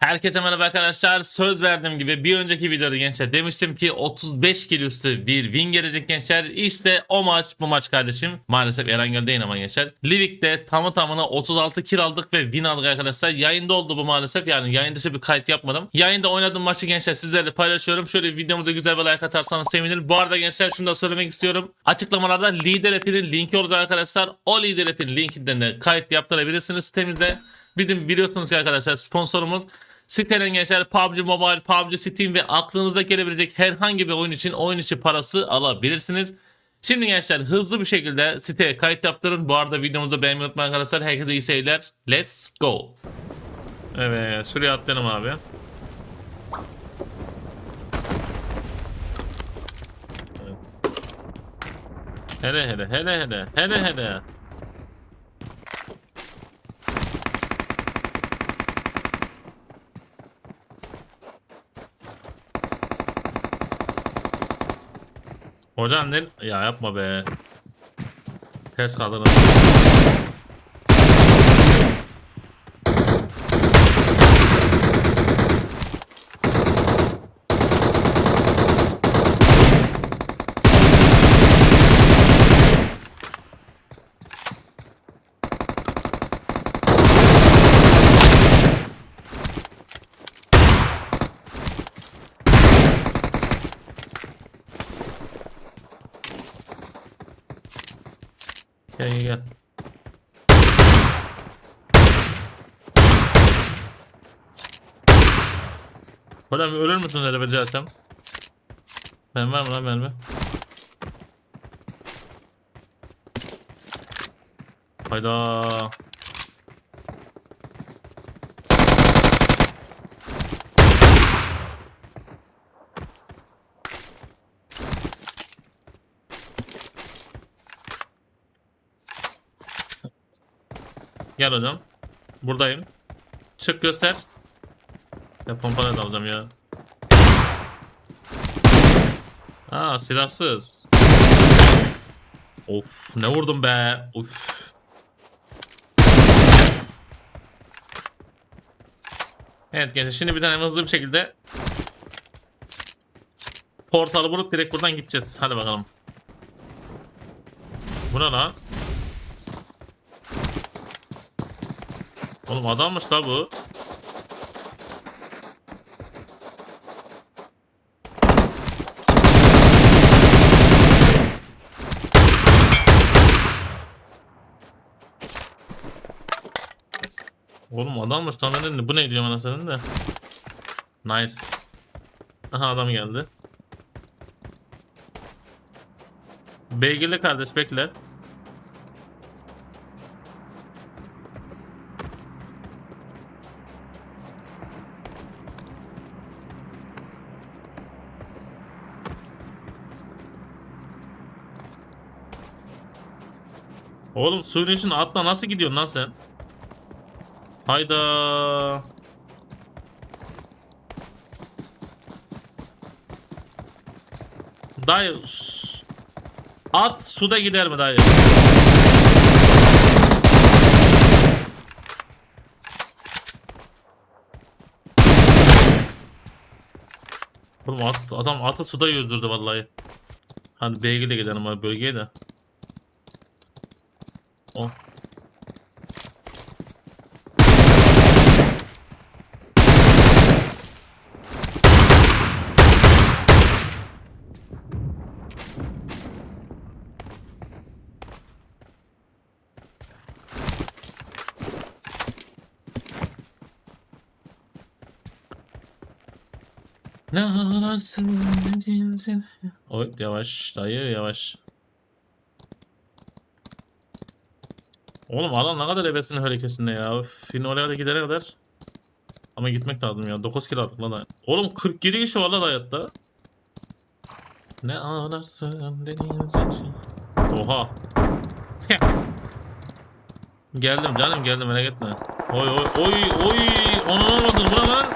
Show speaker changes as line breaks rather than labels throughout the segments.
Herkese merhaba arkadaşlar. Söz verdiğim gibi bir önceki videoda gençler demiştim ki 35 kilo üstü bir win gelecek gençler. İşte o maç bu maç kardeşim. Maalesef Erangel değil ama gençler. Livik'te tamı tamına 36 kill aldık ve win aldık arkadaşlar. Yayında oldu bu maalesef. Yani yayın dışı bir kayıt yapmadım. Yayında oynadığım maçı gençler sizlerle paylaşıyorum. Şöyle videomuza güzel bir like atarsanız sevinirim. Bu arada gençler şunu da söylemek istiyorum. Açıklamalarda Lider App'inin linki olacak arkadaşlar. O Lider App'in linkinden de kayıt yaptırabilirsiniz sitemize. Bizim biliyorsunuz ya arkadaşlar sponsorumuz Sitenin gençler PUBG Mobile, PUBG Steam ve aklınıza gelebilecek herhangi bir oyun için oyun içi parası alabilirsiniz. Şimdi gençler hızlı bir şekilde siteye kayıt yaptırın. Bu arada videomuzu beğenmeyi unutmayın arkadaşlar. Herkese iyi seyirler. Let's go. Evet şuraya atlayalım abi. Hele hele hele hele hele hele. Hocam ne? Ya yapma be. Ters kaldırın. Gel gel gel. Hocam ölür müsün öyle becersem? Ben var mı lan mermi? Hayda. Gel hocam. Buradayım. Çık göster. Ya pompa da alacağım ya. Aa silahsız. Of ne vurdum be. Uf. Evet gençler şimdi bir tane hızlı bir şekilde portalı vurup direkt buradan gideceğiz. Hadi bakalım. Bu ne lan? Oğlum adammış la bu. Oğlum adammış lan ben de bu ne diyorum anasının da. Nice. Aha adam geldi. Beygirli kardeş bekle. Oğlum suyun içine atla nasıl gidiyorsun lan sen? Hayda. Dayı at suda gider mi dayı? Oğlum at, adam atı suda yüzdürdü vallahi. Hadi B'ye de gidelim abi bölgeye de. O. Ne ağlarsın değilsin. Oy yavaş dayı yavaş. Oğlum adam ne kadar ebesinin hareketinde ya. Üf, Yine oraya da gidene kadar. Ama gitmek lazım ya. 9 kilo aldık lan. Oğlum 47 kişi var lan hayatta. Ne ağlarsın deniz için. Oha. geldim canım geldim merak etme. Oy oy oy oy. Onu olmadın bu lan?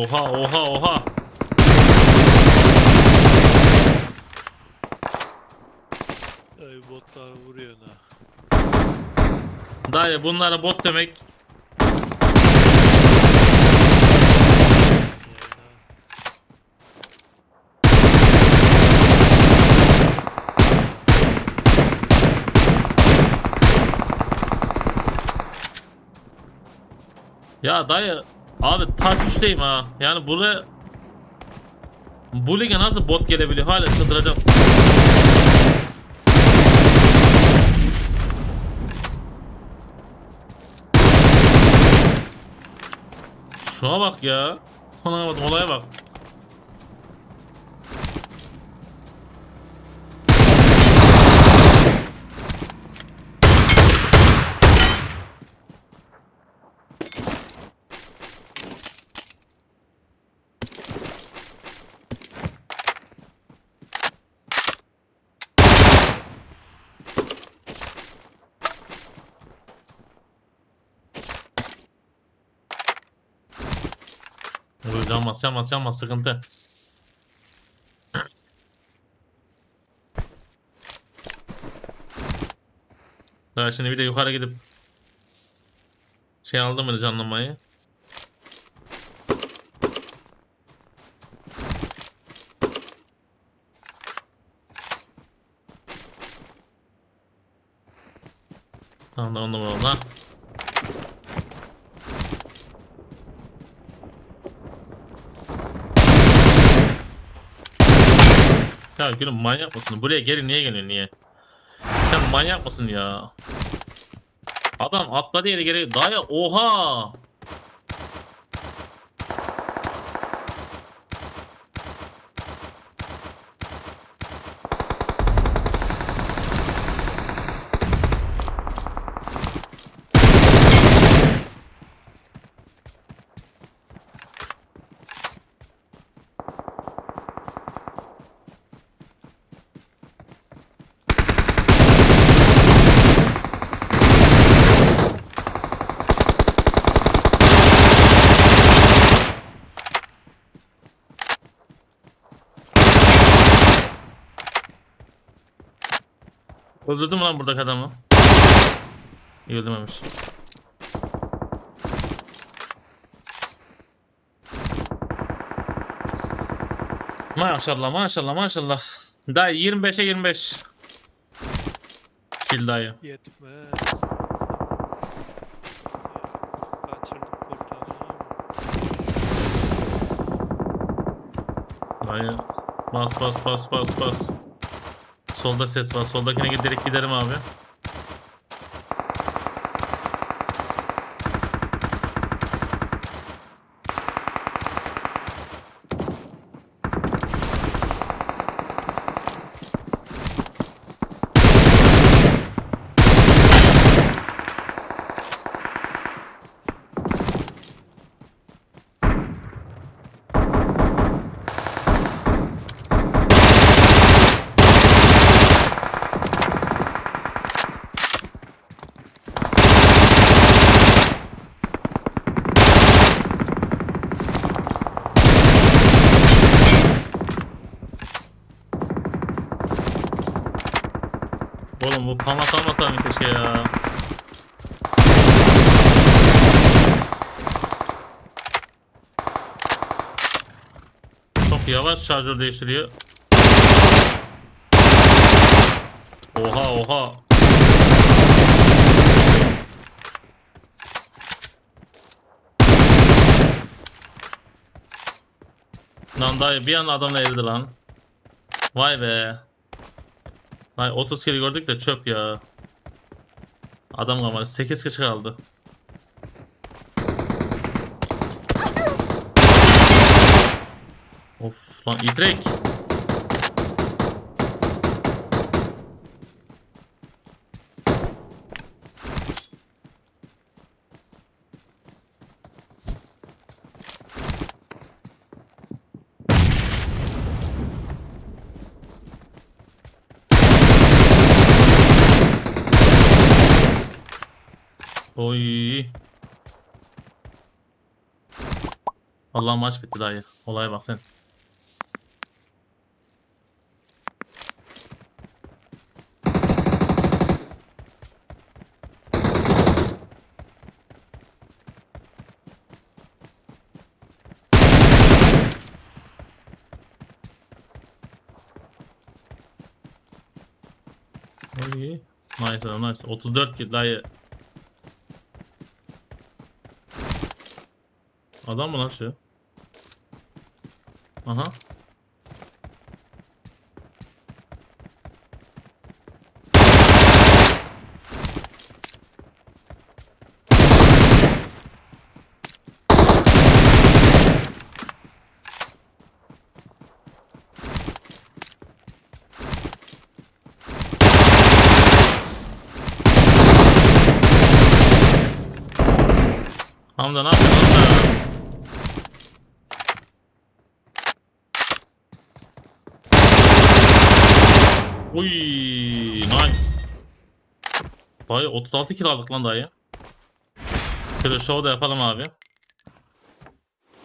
Oha oha oha.
Ay botlar vuruyor ha.
Dayı bunlara bot demek. Ya dayı abi taç 3'teyim ha. Yani buraya bu lige nasıl bot gelebiliyor hala çıldıracağım. Şuna bak ya. Bak olaya bak. Uy canmaz canmaz canmaz sıkıntı. Daha şimdi bir de yukarı gidip şey aldım mı canlanmayı? Tamam da on numara oldu Ya gülüm manyak mısın? Buraya geri niye geliyorsun niye? Sen manyak mısın ya? Adam atladı yere geri. Daya oha! Öldürdün mü lan buradaki adamı? İyi öldürmemiş. Maşallah maşallah maşallah. Dayı 25'e 25. Kill dayı.
Yetmez. Kaçırdık ama.
Dayı. Bas bas bas bas bas. Solda ses var. Soldakine giderek giderim abi. Oğlum bu famas almasaydım keşke ya. Çok yavaş şarjör değiştiriyor. Oha oha. Lan dayı bir an adamla eridi lan. Vay be. Vay 30 kere gördük de çöp ya. Adam kalmadı. 8 kişi kaldı. Of lan idrek. Oy. Allah maç bitti dayı. Olaya bak sen. İyi. Nice nice. 34 kill dayı. Adam mı lan şu? Aha. Hamza ne yapıyorsun Hamza? Uy, nice. Dayı 36 kill aldık lan dayı. Şöyle show da yapalım abi.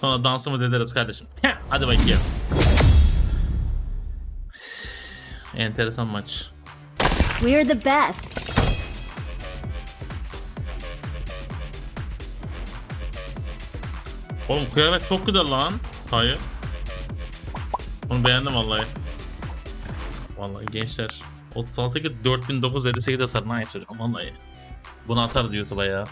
Sonra dansımı ederiz kardeşim. Hadi bakayım. Enteresan maç.
We're the best.
Oğlum kıyafet çok güzel lan. Hayır. Onu beğendim vallahi. Vallahi gençler. 36 4958 hasar nice hocam vallahi. Bunu atarız YouTube'a ya.